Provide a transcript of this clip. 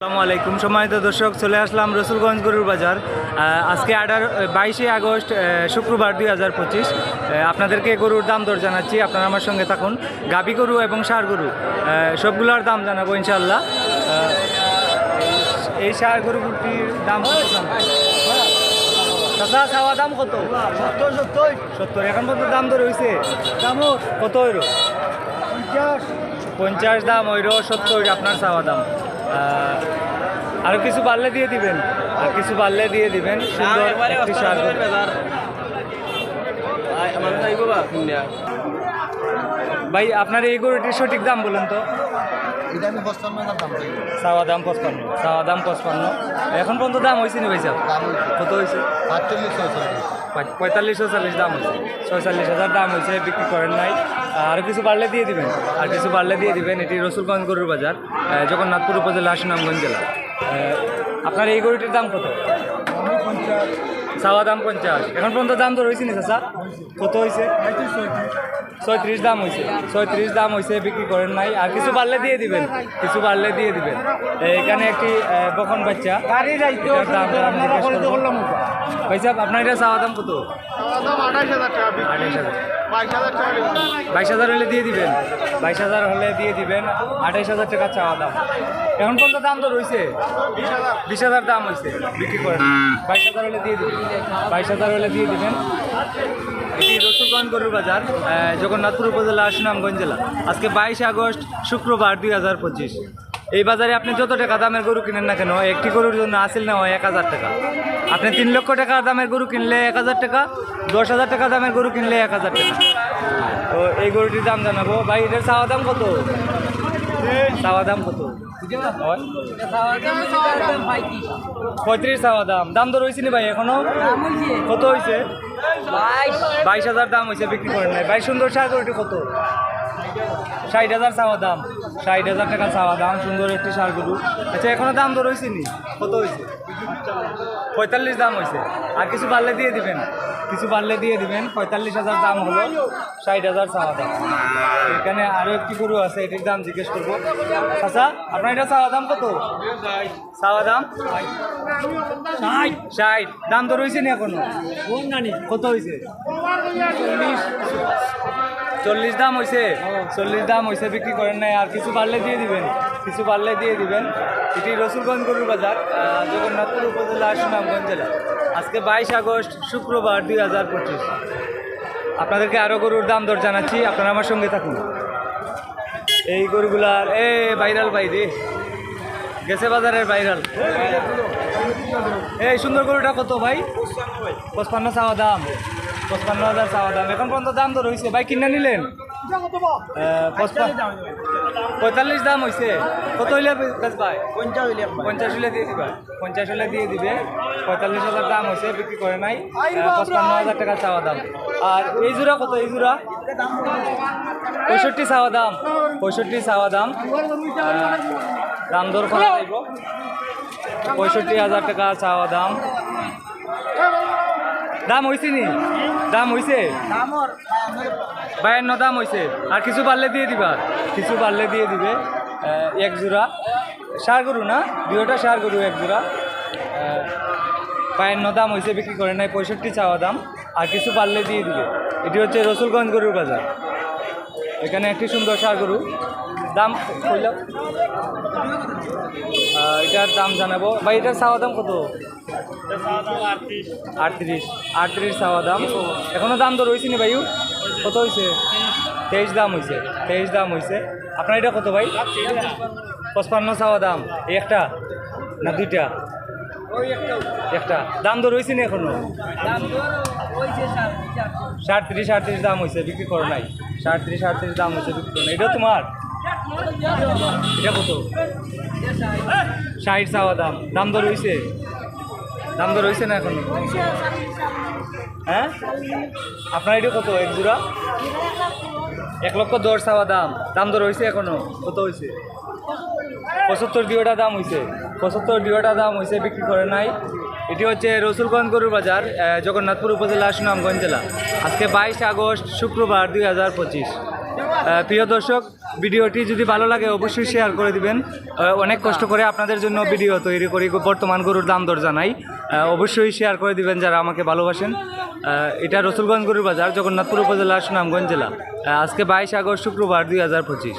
আসসালামু আলাইকুম। সম্মানিত দর্শক চলে আসলাম রসুলগঞ্জ গরুর বাজার। আজকে আঠারো বাইশে আগস্ট শুক্রবার দুই হাজার পঁচিশ। আপনাদেরকে গরুর দাম দর জানাচ্ছি। আপনারা আমার সঙ্গে থাকুন। গাবি গরু এবং সার গরু। সবগুলোর দাম জানাব ইনশাল্লাহ এই সার গরুটির দাম চাওয়া দাম কত? সত্তর সত্তর। সত্তর। এখন পর্যন্ত দাম হয়েছে কত হইল? পঞ্চাশ। পঞ্চাশ দাম ওইরো সত্তর আপনার চাওয়া দাম। আরও কিছু বাড়লে দিয়ে দিবেন। আর কিছু বাড়লে দিয়ে দিবেন। সুন্দর একটি সার ভাই আপনার এই গরুটির সঠিক দাম বলেন তো। এটা আমি দাম চাওয়া দাম পঁচপান্ন চাওয়া দাম পঁচপান্ন। এখন পর্যন্ত দাম হয়েছে নি ভাই দাম কত হয়েছে? আটচল্লিশ ছয়চল্লিশ। ছয়চল্লিশ দাম হয়েছে। ছয়চল্লিশ হাজার দাম হয়েছে বিক্রি করেন নাই। আর কিছু বাড়লে দিয়ে দিবেন। আর কিছু বাড়লে দিয়ে দিবেন এটি রসুলগঞ্জ গরুর বাজার জগন্নাথপুর উপজেলা সুনামগঞ্জ জেলা। আপনার এই গরুটির দাম কত? চাওয়া দাম পঞ্চাশ। এখন পর্যন্ত দাম তো রয়েছে নি চাচা? কত হয়েছে ছয়ত্রিশ দাম হয়েছে ছয়ত্রিশ দাম হয়েছে বিক্রি করেন নাই। আর কিছু বাড়লে দিয়ে দিবেন। কিছু বাড়লে দিয়ে দিবেন। এখানে একটি বখন বাচ্চা। দাম দাম। ভাই সাহেব, আপনার এটা চাওয়া দাম কত? বাইশ হাজার হলে দিয়ে দিবেন। বাইশ হাজার হলে দিয়ে দিবেন, আঠাইশ হাজার টাকা চাওয়া দাম। এখন পর্যন্ত দাম তো রয়েছে বিশ হাজার দাম হয়েছে বিক্রি করেন। বাইশ হাজার হলে দিয়ে দিবেন। বাইশ হাজার হলে দিয়ে দিবেন। এটি রসুলগঞ্জ গরুর বাজার জগন্নাথপুর উপজেলা, সুনামগঞ্জ জেলা। আজকে বাইশে আগস্ট, শুক্রবার দুই হাজার পঁচিশ। এই বাজারে আপনি যত টাকা দামের গরু কিনেন না কেন, একটি গরুর জন্য আসিল না হয় এক হাজার টাকা। আপনি তিন লক্ষ টাকা দামের গরু কিনলে এক হাজার টাকা, দশ হাজার টাকা দামের গরু কিনলে এক হাজার টাকা। তো এই গরুটির দাম জানাব। ভাই, এটার চাওয়া দাম কত? চাওয়া দাম কত? পঁয়ত্রিশ চাওয়া দাম। দাম তো রয়েছে নি ভাই এখনও? কত হয়েছে বাইশ হাজার দাম হয়েছে বিক্রি করেন নাই। ভাই, সুন্দর সার কত? ষাট হাজার চাওয়া দাম। ষাট হাজার টাকা চাওয়া দাম সুন্দর একটি সার গরু। আচ্ছা এখনও দাম তো রয়েছে নি? কত হয়েছে পঁয়তাল্লিশ দাম হয়েছে আর কিছু বাড়লে দিয়ে দিবেন। কিছু বাড়লে দিয়ে দিবেন। পঁয়তাল্লিশ হাজার দাম হলো ষাট হাজার চাওয়া দাম। এখানে আরও একটি গরু আছে এটির দাম জিজ্ঞেস করব। আচ্ছা আপনার এটা চাওয়া দাম কত? চাওয়া দাম? ষাট। ষাট। দাম তো রয়েছে নি এখনও? কত হয়েছে চল্লিশ দাম হয়েছে চল্লিশ দাম হয়েছে বিক্রি করেন নাই। আর কিছু পারলে দিয়ে দিবেন। কিছু পারলে দিয়ে দিবেন। এটি রসুলগঞ্জ গরুর বাজার জগন্নাথপুর উপজেলা, সুনামগঞ্জ জেলা। আজকে বাইশ আগস্ট, শুক্রবার, দুই হাজার পঁচিশ। আপনাদেরকে আরও গরুর দাম দর জানাচ্ছি। আপনারা আমার সঙ্গে থাকুন। এই গরুগুলার, এ, ভাইরাল বাইরে গেছে বাজারের ভাইরাল। এই সুন্দর গরুটা কত ভাই? পঁচপান্ন চাওয়া দাম। পঁচপান্ন হাজার চাওয়া দাম। এখন পর্যন্ত দাম তো রয়েছে ভাই কিনে নিলেন? পঁয়তাল্লিশ দাম হয়েছে কত হইলে ভাই পঞ্চাশ হইলে পঞ্চাশ হলে দিয়ে দিবা। পঞ্চাশ হলে দিয়ে দিবে। পঁয়তাল্লিশ হাজার দাম হয়েছে বিক্রি করে নাই। পঁচপান্ন হাজার টাকা চাওয়া দাম। আর এই জোড়া কত? এই জোড়া? পঁয়ষট্টি চাওয়া দাম। পঁয়ষট্টি চাওয়া দাম। দাম দর করা পঁয়ষট্টি হাজার টাকা চাওয়া দাম। দাম হয়েছে নি? দাম হয়েছে বায়ান্ন দাম হয়েছে আর কিছু বাড়লে দিয়ে দিবা। কিছু বাড়লে দিয়ে দিবে এক জোড়া। সার গরু না? দুয়োটা সার গরু এক জোড়া। বায়ান্ন দাম হয়েছে বিক্রি করে নাই পঁয়ষট্টি চাওয়া দাম। আর কিছু বাড়লে দিয়ে দিবে। এটি হচ্ছে রসুলগঞ্জ গরুর বাজার। এখানে একটি সুন্দর সার গরু। দাম কইলাম। এটার দাম জানাব। ভাই এটার চাওয়া দাম কত? আটত্রিশ। আটত্রিশ চাওয়া দাম। এখনও দাম তো রয়েছে নি ভাইউ কত হয়েছে তেইশ দাম হয়েছে তেইশ দাম হয়েছে আপনার এটা কত ভাই? পঁচপান্ন চাওয়া দাম। একটা না দুইটা? একটা। দাম তো রয়েছে না এখনও? সাড়ত্রিশ আটত্রিশ দাম হয়েছে বিক্রি করো নাই। সাড়ত্রিশ আটত্রিশ দাম হয়েছে বিক্রি করো এটা তোমার? এটা কত? ষাট চাওয়া দাম। দাম তো রয়েছে দাম তো রয়েছে না এখনও? হ্যাঁ? আপনার এটা কত? এক জোড়া? এক লক্ষ দশ চাওয়া দাম। দাম তো রয়েছে এখনও? কত হয়েছে পঁচাত্তর দুইটা দাম হয়েছে পঁচাত্তর দুইটা দাম হয়েছে বিক্রি করে নাই। এটি হচ্ছে রসুলগঞ্জ গরুর বাজার জগন্নাথপুর উপজেলা, সুনামগঞ্জ জেলা। আজকে বাইশ আগস্ট, শুক্রবার দুই হাজার পঁচিশ। প্রিয় দর্শক ভিডিওটি যদি ভালো লাগে, অবশ্যই শেয়ার করে দিবেন। অনেক কষ্ট করে আপনাদের জন্য ভিডিও তৈরি করি, বর্তমান গরুর দাম দর জানাই। অবশ্যই শেয়ার করে দিবেন যারা আমাকে ভালোবাসেন। এটা রসুলগঞ্জ গরুর বাজার, জগন্নাথপুর উপজেলা, সুনামগঞ্জ জেলা। আজকে বাইশ আগস্ট, শুক্রবার, দুই হাজার পঁচিশ।